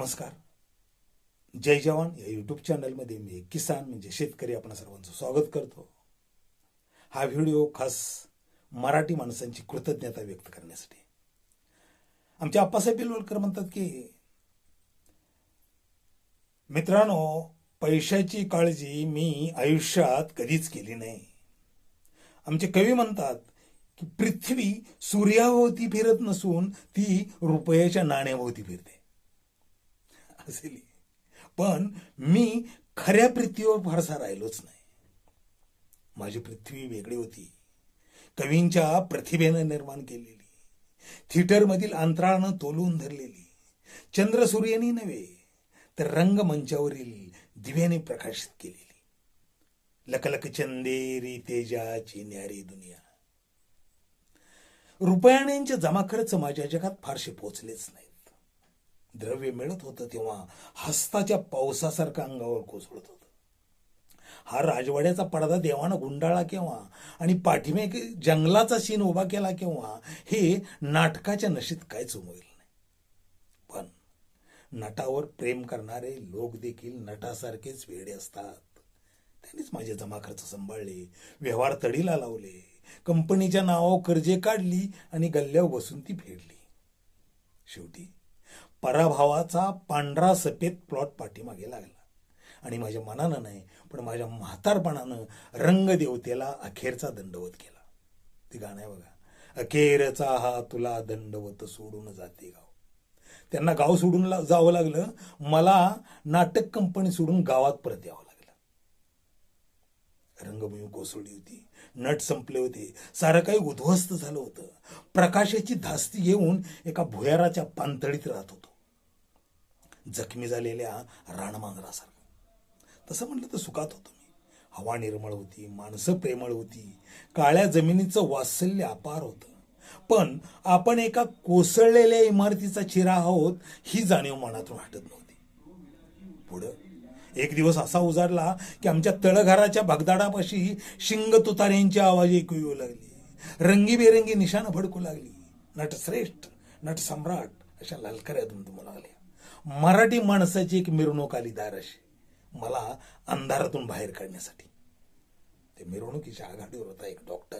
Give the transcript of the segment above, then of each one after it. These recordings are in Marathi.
नमस्कार. जय जवान या यूट्यूब चॅनलमध्ये मी किसान म्हणजे शेतकरी आपण सर्वांचं स्वागत करतो. हा व्हिडिओ खास मराठी माणसांची कृतज्ञता व्यक्त करण्यासाठी. आमचे आप्पासाहेब बिलवलकर म्हणतात की मित्रांनो पैशाची काळजी मी आयुष्यात कधीच केली नाही. आमचे कवी म्हणतात की पृथ्वी सूर्याभोवती फिरत नसून ती रुपयाच्या नाण्याभोवती फिरते. असेली. पण मी खऱ्या पृथ्वीवर फारसा राहिलोच नाही. माझी पृथ्वी वेगळी होती. कवींच्या प्रतिभेनं निर्माण केलेली. थिएटरमधील अंतराळनं तोलून धरलेली. चंद्र सूर्यानी नव्हे तर रंगमंचावरील दिव्याने प्रकाशित केलेली. लकलक चंदेरी तेजाची न्यारी दुनिया. रुपयाण्यांचे जमा खर्च माझ्या जगात फारसे पोचलेच नाही द्रव्य मिळत होतं तेव्हा हस्ताच्या पावसासारखं अंगावर कोसळत होतं. हा राजवाड्याचा पडदा देवानं गुंडाळा केव्हा आणि पाठीमे जंगलाचा सीन उभा केला केव्हा हे नाटकाच्या नशीत काहीच उमवेल नाही. पण नटावर प्रेम करणारे लोक देखील नटासारखेच वेडे असतात. त्यांनीच माझे जमा खर्च सांभाळले व्यवहार तडीला लावले कंपनीच्या नावावर कर्जे काढली आणि गल्ल्यावर बसून ती फेडली. शेवटी पराभवाचा पांढरा सफेद प्लॉट पाठीमागे लागला. आणि माझ्या मनानं नाही पण माझ्या म्हातारपणानं रंगदेवतेला अखेरचा दंडवत केला. ते गाणं आहे बघा अखेरचा हा तुला दंडवत सोडून जाते गाव. त्यांना गाव सोडून ला- जावं लागलं मला नाटक कंपनी सोडून गावात परत यावं लागलं. रंगभूमी कोसळली होती नट संपले होते सारं काही उद्ध्वस्त झालं होतं. प्रकाशाची धास्ती घेऊन एका भुयाराच्या पानतळीत राहत होतो. जखमी झालेल्या रानमांजरासारखं. तसं म्हटलं तर सुखात होतो मी. हवा निर्मळ होती माणसं प्रेमळ होती काळ्या जमिनीचं वात्सल्य अपार होतं. पण आपण एका कोसळलेल्या इमारतीचा चिरा आहोत ही जाणीव मनातून हटत नव्हती. पुढं एक दिवस असा उजाडला की आमच्या तळघराच्या भगदाडापाशी शिंग तुतार्यांची आवाज ऐकू येऊ लागली. रंगीबेरंगी निशाणं भडकू लागली. नटश्रेष्ठ नटसम्राट अशा ललकऱ्या दुमदुमू लागल्या. मराठी माणसाची एक मिरवणूक आली दाराशी. मला अंधारातून बाहेर काढण्यासाठी. ते मिरवणुकीच्या आघाडीवर होता एक डॉक्टर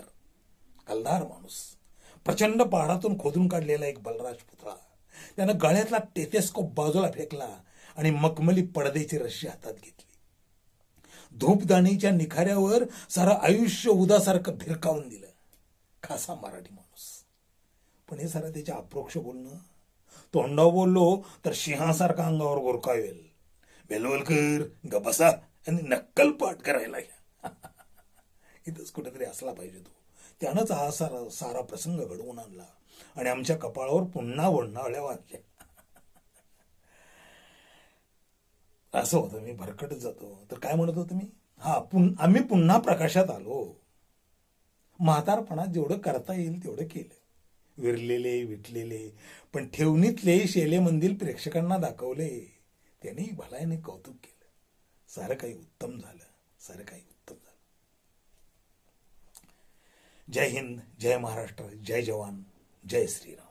कलदार माणूस. प्रचंड पहाडातून खोदून काढलेला एक बलराज पुतळा. त्यानं गळ्यातला टेथेस्कोप बाजूला फेकला आणि मखमली पडद्याची रशी हातात घेतली. धूपदाणीच्या निखाऱ्यावर सारं आयुष्य उदासारखं भिरकावून दिलं. खासा मराठी माणूस. पण हे सारं त्याच्या अप्रोक्ष बोलणं तोंडावर बोललो तर सिंहासारखा अंगावर गोरकावेल बेलवलकर गबसा आणि नक्कल पाठ करायला इथंच कुठेतरी असला पाहिजे तो. त्यानंच हा सारा सारा प्रसंग घडवून आणला आणि आमच्या कपाळावर पुन्हा वळणावळ्या वाजल्या. असं होतं मी भरकटच जातो. तर काय म्हणत होतो मी? हा पुन आम्ही पुन्हा प्रकाशात आलो. म्हातारपणात जेवढं करता येईल तेवढं केलं. विरलेले विटलेले. पण ठेवणीतले शेले मंदिर प्रेक्षकांना दाखवले. त्यांनी भलायने कौतुक केलं. सारं काही उत्तम झालं. सारं काही उत्तम झालं. जय हिंद जय महाराष्ट्र जय जवान जय श्रीराम.